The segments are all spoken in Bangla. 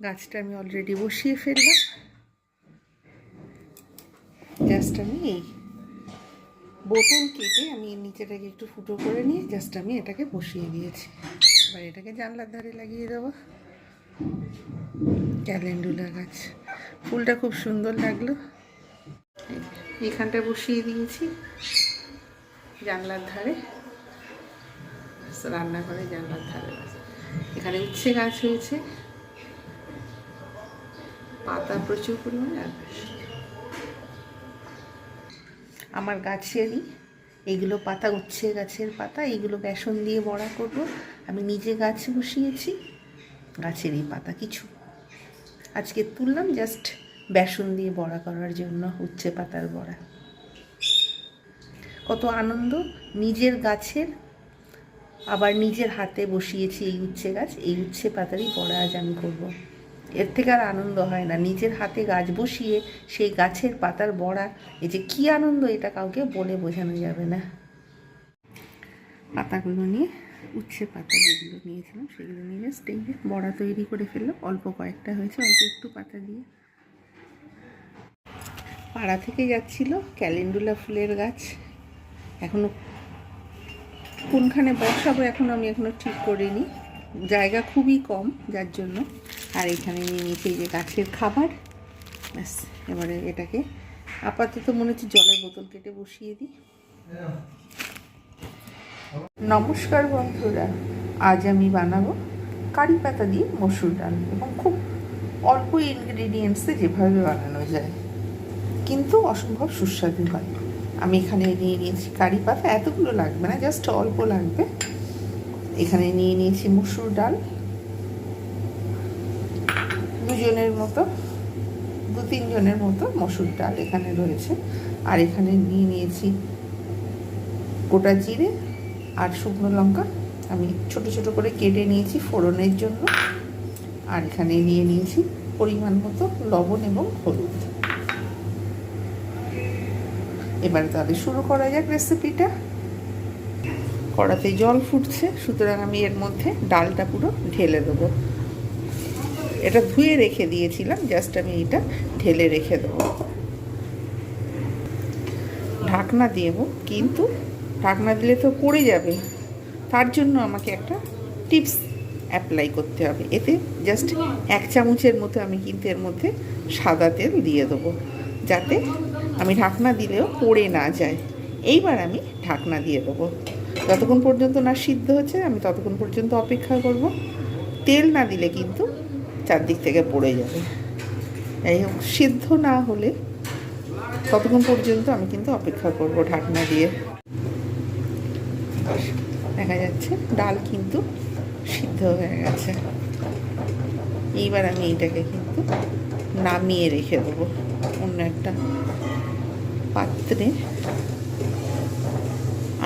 গাছটা আমি অলরেডি বসিয়ে ফেললাম। জাস্ট আমি এই বোতল কেটে আমি নিচেটাকে একটু ফুটো করে নিয়ে জাস্ট আমি এটাকে বসিয়ে দিয়েছি। এবার এটাকে জানলার ধারে লাগিয়ে দেবো। ক্যালেন্ডুলা গাছ। ফুলটা খুব সুন্দর লাগল। এখানটা বসিয়ে দিয়েছি জানলার ধারে। রান্নাঘরে জানলার ধারে। এখানে উচ্ছে গাছ হয়েছে। পাতা প্রচুর পরিমাণে আর আমার গাছেরই এইগুলো পাতা, উচ্ছে গাছের পাতা এইগুলো বেসন দিয়ে বড়া করব। আমি নিজে গাছ বসিয়েছি গাছেরই পাতা কিছু। আজকে তুললাম জাস্ট বেসন দিয়ে বড়া করার জন্য, উচ্ছে পাতার বড়া। কত আনন্দ, নিজের গাছের, আবার নিজের হাতে বসিয়েছি এই উচ্ছে গাছ, এই উচ্ছে পাতারই বড়া আজ আমি করব। এর থেকে আর আনন্দ হয় না। নিজের হাতে গাছ বসিয়ে সেই গাছের পাতার বড়া, এই যে কী আনন্দ এটা কাউকে বলে বোঝানো যাবে না। পাতাগুলো নিয়ে উচ্ছে পাতা যেগুলো নিয়েছিলাম সেগুলো নিয়ে জাস্ট এই বড়া তৈরি করে ফেললাম। অল্প কয়েকটা হয়েছে, অল্প একটু পাতা দিয়ে। পাড়া থেকে যাচ্ছিল ক্যালেন্ডুলা ফুলের গাছ। এখনও কোনখানে বসাবো এখন আমি এখনও ঠিক করিনি। জায়গা খুবই কম, যার জন্য। আর এখানে নিয়ে নিয়েছি যে গাছের খাবার। ব্যাস, এবারে এটাকে আপাতত মনে হচ্ছে জলের বোতল কেটে বসিয়ে দিই। নমস্কার বন্ধুরা, আজ আমি বানাবো কারি পাতা দিয়ে মসুর ডাল এবং খুব অল্প ইনগ্রিডিয়েন্টসে যেভাবে বানানো যায়। কিন্তু অসম্ভব সুস্বাদু হয়। আমি এখানে নিয়ে নিয়েছি কারি পাতা, এতগুলো লাগবে না জাস্ট অল্প লাগবে। এখানে নিয়ে নিয়েছি মসুর ডাল। দুজনের মতো, দু তিনজনের মতো মসুর ডাল এখানে রয়েছে। আর এখানে নিয়ে নিয়েছি গোটা জিরে আর শুকনো লঙ্কা। আমি ছোট ছোট করে কেটে নিয়েছি ফোড়নের জন্য। আর এখানে নিয়ে নিয়েছি পরিমাণ মতো লবণ এবং হলুদ। এবার তাহলে শুরু করা যাক রেসিপিটা। কড়াতে জল ফুটছে, সুতরাং আমি এর মধ্যে ডালটা পুরো ঢেলে দেবো। এটা ধুয়ে রেখে দিয়েছিলাম, জাস্ট আমি এটা ঢেলে রেখে দেবো। ঢাকনা দেবো কিন্তু ঢাকনা দিলে তো পড়ে যাবে। তার জন্য আমাকে একটা টিপস অ্যাপ্লাই করতে হবে। এতে জাস্ট এক চামচের মতো আমি কিন্তু এর মধ্যে সাদা তেল দিয়ে দেবো, যাতে আমি ঢাকনা দিলেও পড়ে না যায়। এইবার আমি ঢাকনা দিয়ে দেবো। যতক্ষণ পর্যন্ত না সিদ্ধ হচ্ছে, আমি ততক্ষণ পর্যন্ত অপেক্ষা করব। তেল না দিলে কিন্তু চারদিক থেকে পড়ে যাবে। যাই হোক, সিদ্ধ না হলে ততক্ষণ পর্যন্ত আমি কিন্তু অপেক্ষা করব ঢাকনা দিয়ে। দেখা যাচ্ছে ডাল কিন্তু সিদ্ধ হয়ে গেছে। এইবার আমি এইটাকে কিন্তু নামিয়ে রেখে দেবো অন্য একটা পাত্রে।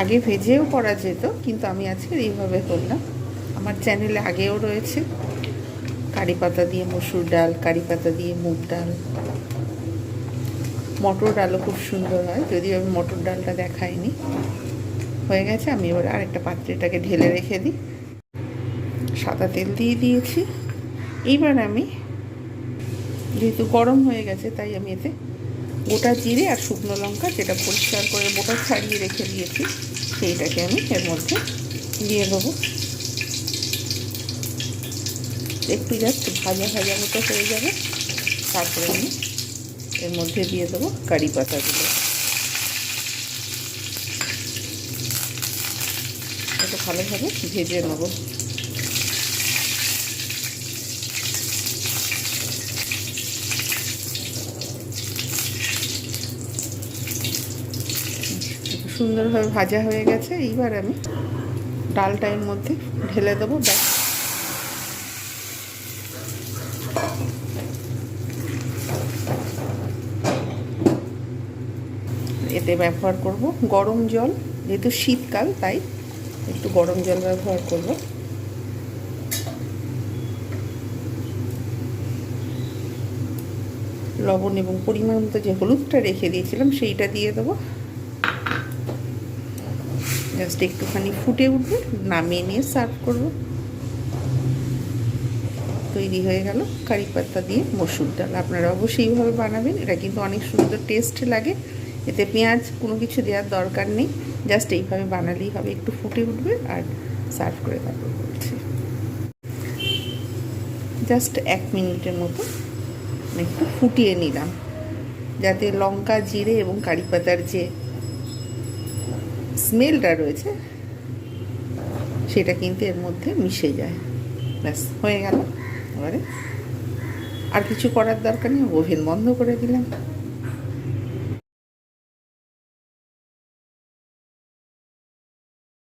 আগে ভেজেও করা যেত, কিন্তু আমি আজকে এইভাবে করলাম। আমার চ্যানেলে আগেও রয়েছে। কারি পাতা দিয়ে মসুর ডাল, কারি পাতা দিয়ে মুগ ডাল। মটর ডালও খুব সুন্দর হয়, যদিও আমি মটর ডালটা দেখাইনি। হয়ে গেছে, আমি এবার আরেকটা পাত্রে এটাকে ঢেলে রেখে দিই। সাদা তেল দিয়ে দিয়েছি। এইবার আমি, যেহেতু গরম হয়ে গেছে, তাই আমি এতে গোটা জিরে আর শুকনো লঙ্কা যেটা পরিষ্কার করে বোটা ছাড়িয়ে রেখে দিয়েছি, সেইটাকে আমি এর মধ্যে দিয়ে দেবো। একটু জাস্ট ভাজা ভাজা মতো হয়ে যাবে। তারপরে আমি এর মধ্যে দিয়ে দেবো কারি পাতাগুলো এটা ভালোভাবে ভেজে নেব। সুন্দরভাবে ভাজা হয়ে গেছে। এইবার আমি ডালটা এর মধ্যে ঢেলে দেবো। ব্যাস। এতে ব্যবহার করব গরম জল। যেহেতু শীতকাল, তাই একটু গরম জল ব্যবহার করব। লবণ এবং পরিমাণ মতো যে হলুদটা রেখে দিয়েছিলাম, সেইটা দিয়ে দেবো। জাস্ট একটুখানি ফুটে উঠবে, নামিয়ে নিয়ে সার্ভ করব। তৈরি হয়ে গেল কারি পাতা দিয়ে মসুর ডাল। আপনারা অবশ্যই এইভাবে বানাবেন, এটা কিন্তু অনেক সুন্দর টেস্ট লাগে। এতে পেঁয়াজ কোনো কিছু দেওয়ার দরকার নেই, জাস্ট এইভাবে বানালেই হবে, একটু ফুটে উঠবে আর সার্ভ করে বলছি জাস্ট এক মিনিটের মতো একটু ফুটিয়ে নিলাম, যাতে লঙ্কা, জিরে এবং কারি পাতার যে স্মেলটা রয়েছে, সেটা কিন্তু এর মধ্যে মিশে যায়। ব্যাস, হয়ে গেল। এবারে আর কিছু করার দরকার নেই, ওভেন বন্ধ করে দিলাম।